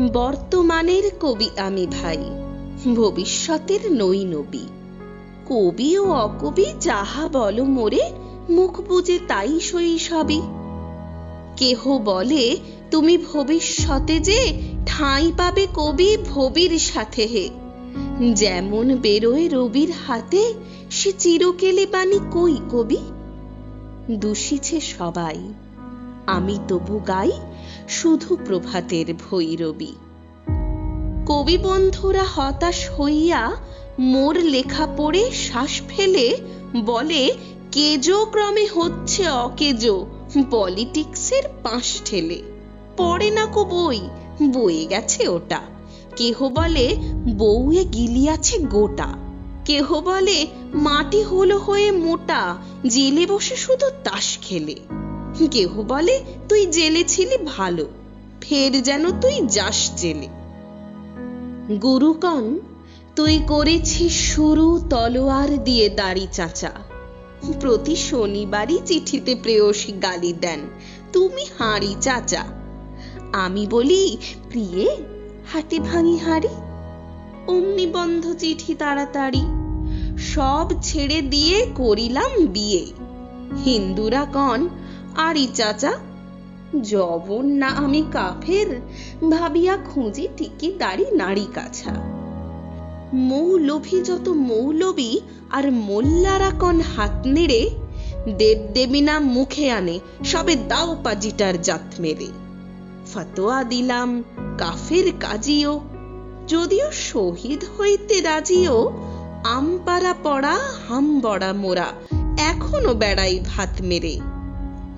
বর্তমানের কবি আমি ভাই, ভবিষ্যতের নই নবী। কবি ও অকবি যাহা বল মোরে, মুখ বুজে তাই সই সবই। কেহ বলে, তুমি ভবিষ্যতে যে ঠাঁই পাবে কবি ভবির সাথে হে। যেমন বেরোয় রবির হাতে, সে চিরকেলে বাণী কই কবি? দূষিছে সবাই। আমি তবু গাই শুধু প্রভাতের ভৈরবী। কবি বন্ধুরা হতাশ হইয়া মোর লেখা পড়ে শ্বাস ফেলে বলে, কেজো ক্রমে হচ্ছে অকেজো, পলিটিক্সের পাশ ঠেলে। পড়ে না কো বই, বয়ে গেছে ওটা। কেহ বলে, বউয়ে গিলিয়াছে গোটা। কেহ বলে, মাটি হলো হয়ে মোটা, জেলে বসে শুধু তাস খেলে। কেহ বলে, তুই জেলে ছিলি ভালো, ফের যেন তুই যাস জেলে। গুরুকণ তুই করেছিস শুরু তলোয়ার দিয়ে দাড়ি চাচা। প্রতি শনিবারই চিঠিতে প্রেয়সী গালি দেন, তুমি হাঁড়ি চাচা। আমি বলি, প্রিয়ে, হাতে ভাঙি হাড়ি। অমনি বন্ধ চিঠি তাড়াতাড়ি। সব ছেড়ে দিয়ে করিলাম বিয়ে। হিন্দুরা কন আরি চাচা জবন না আমি কাফের, ভাবিয়া খুঁজি টিকি দাড়ি নাড়ি কাছা। মৌলভী যত মৌলবী আর মোল্লারা কন হাত নেড়ে দেবদেবী নাম মুখে আনে, সবে দাও পাজিটার জাত মেরে। ফতোয়া দিলাম কাফের কাজিও, যদিও শহীদ হইতে রাজিও, আমপাড়া পড়া হাম বড়া মোরা, এখনও বেড়াই ভাত মেরে।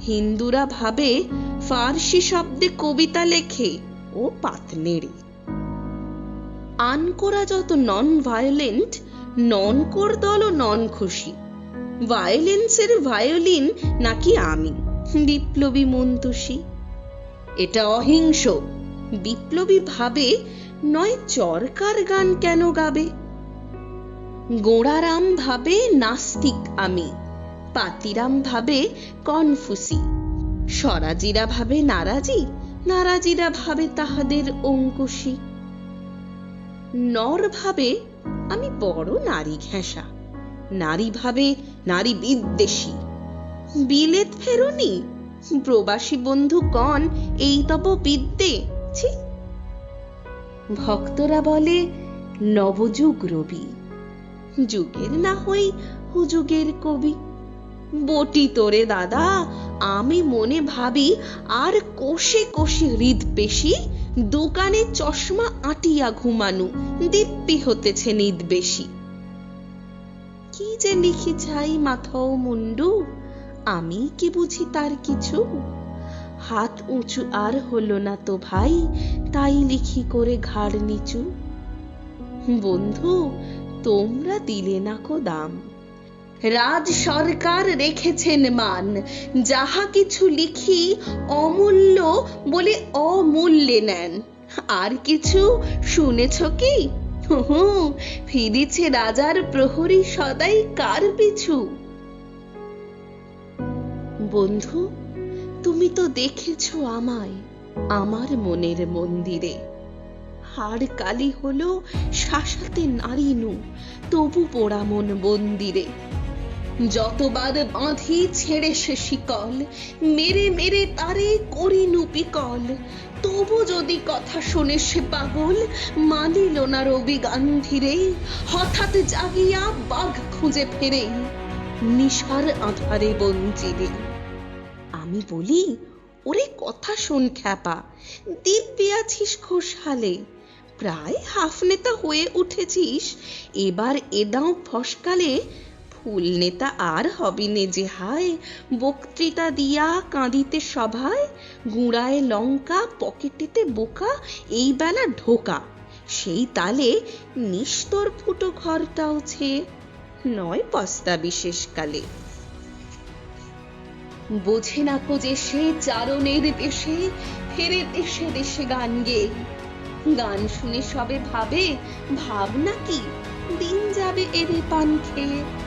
হিন্দুরা ভাবে ফার্সি শব্দে কবিতা লেখে ও পাত নেড়ে আনকোরা যত নন ভায়োলেন্ট নন কোর দলও নন খুশি ভায়োলেন্সের ভায়োলিন নাকি আমি, বিপ্লবী মন্তুষী। এটা অহিংস, বিপ্লবী ভাবে নয় চরকার গান কেন গাবে? গোড়ারাম ভাবে নাস্তিক আমি পাতিরাম ভাবে কনফুসি। স্বরাজিরা ভাবে নারাজি, নারাজিরা ভাবে তাহাদের অঙ্কুশী। নর ভাবে, আমি বড় নারী ঘেঁষা। নারী ভাবে নারী বিদ্বেষী। বিলেত ফেরুনি, প্রবাসী বন্ধু কন এই তব বিদ্যে। ছি। ভক্তরা বলে, নবযুগ রবি। যুগের না হই হুযুগের কবি। বটি তোরে দাদা। আমি মনে ভাবি আর কোষে কোষে হৃদ পেশি দোকানে চশমা আটিয়া ঘুমানু, দিব্যি হতেছে নিদ বেশি কি যে লিখি চাই মাথাও মুন্ডু, আমি কি বুঝি তার কিছু? হাত উঁচু আর হলো না তো ভাই, তাই লিখি করে ঘাড় নিচু। বন্ধু, তোমরা দিলে না কো দাম। রাজ সরকার রেখেছেন মান। যাহা কিছু লিখি অমূল্য বলে অমূল্যে নেন। আর কিছু শুনেছ কি? ফিরিছে রাজার প্রহরী সদাই কার পিছু? বন্ধু, তুমি তো দেখেছ আমায়, আমার মনের মন্দিরে। হাড় কালি হলো শাসাতে নারিনু তবু পোড়া মন মন্দিরে যতবার বাঁধি ছেড়ে সে শিকল, মেরে মেরে তারে করিনু বিকল তবু যদি কথা শোনে সে পাগল, মানিল না রবি গান্ধীরে, হঠাৎ জাগিয়া বাঘ খুঁজে ফেরে। নিশার আধারে বঞ্চিরে আমি বলি, ওরে কথা শোন খ্যাপা, দিব্যি আছিস খোশহালে প্রায় হাফ নেতা হয়ে উঠেছিস, এবার এদাও ফসকালে ফুল নেতা আর হবি নে যে হায়। বক্তৃতা দিয়া কাঁদিতে সভায়, গুঁড়ায় লঙ্কা, পকেটেতে বোকা, এই বেলা ঢোকা। সেই তালে নিস্তর ফুটো ঘরটাও ছে নয় পস্তা বিশেষকালে বোঝে না যে সে চারণের দেশে ফেরে দেশে দেশে গান গে। গান শুনে সবে ভাবে, ভাবনা কি? দিন যাবে এরে পান খেয়ে।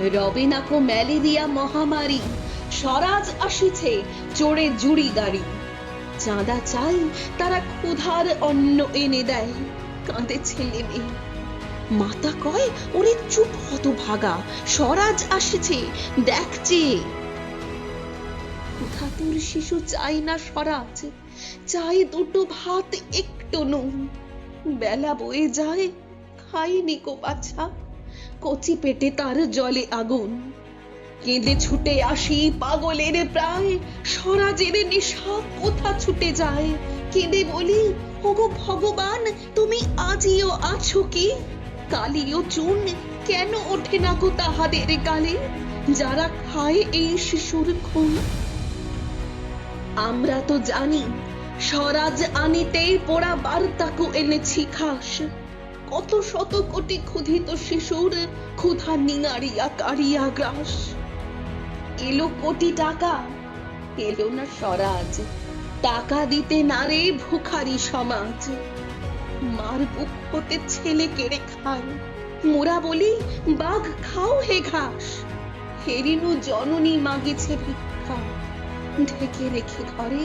রবে না কো ম্যালেরিয়া মহামারী। স্বরাজ আসিছে চড়ে জুড়ি চাঁদা চাই, তারা ক্ষুধার অন্ন এনে দেয়। কাঁদে ছেলে মেয়ে। মাতা কয়, ওরে চুপ হত ভাগা স্বরাজ আসেছে দেখছে শিশু চাই না স্বরাজ? চাই দুটো ভাত, একটু নুন। বেলা বয়ে যায় খাইনি কো বাছা। কচি পেটে তার জলে আগুন। কেঁদে ছুটে আসি পাগলের প্রায়। স্বরাজের নেশা কোথা ছুটে যায়? কেঁদে বলি, ওগো ভগবান, তুমি আজিও আছো কি? কালিও চুন, কেন ওঠে না গো তাহাদের গালে? যারা খায় এই শিশুর খুন। আমরা তো জানি, স্বরাজ আনিতেই পোড়া বার্তাকু এনেছি খাস। কত শত কোটি ক্ষুধিত শিশুর ক্ষুধা নিঙারিয়া কারিয়া গ্রাস এলো কোটি টাকা, এলো না স্বরাজ। টাকা দিতে না রে ভুখারি সমাজ। মার বুক হতে ছেলে কেড়ে খায়। মোরা বলি, বাঘ, খাও হে ঘাস। হেরিনু জননী মাগেছে ভিক্ষা। ঢেকে রেখে ঘরে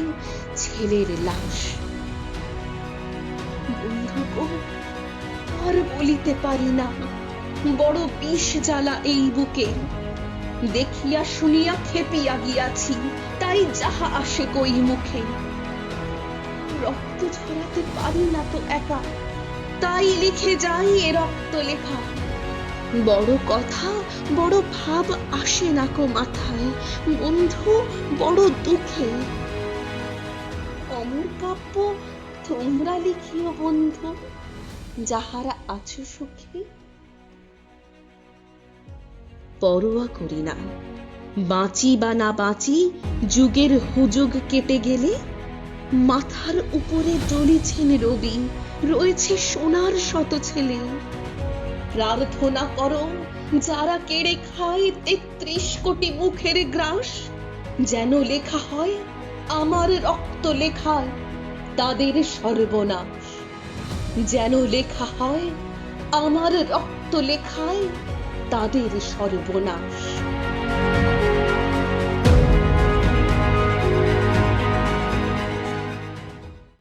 ছেলের লাশ। বন্ধু গো আর বলিতে পারি না। বড় বিষ জ্বালা এই বুকে। দেখিয়া শুনিয়া খেপিয়া গিয়াছি, তাই যাহা আসে কই মুখে। রক্ত ঝরাতে পারি না তো একা, তাই লিখে যাই এ রক্ত লেখা। বড় কথা, বড় ভাব আসে না কো মাথায়, বন্ধু বড় দুঃখে। অমর কাব্য, তোমরা লিখিও বন্ধু। যাহারা আছো সুখী। পরোয়া করি না। বাঁচি বা না বাঁচি, যুগের হুজুগ কেটে গেলে, মাথার উপরে জ্বলিছেন রবি, রয়েছে সোনার শত ছেলে। প্রার্থনা করো, যারা কেড়ে খায় তেত্রিশ কোটি মুখের গ্রাস, যেন লেখা হয়, আমার রক্ত লেখায়, তাদের সর্বনাশ। যেন লেখা হয় আমার রক্ত লেখায় তাদের সর্বনাশ।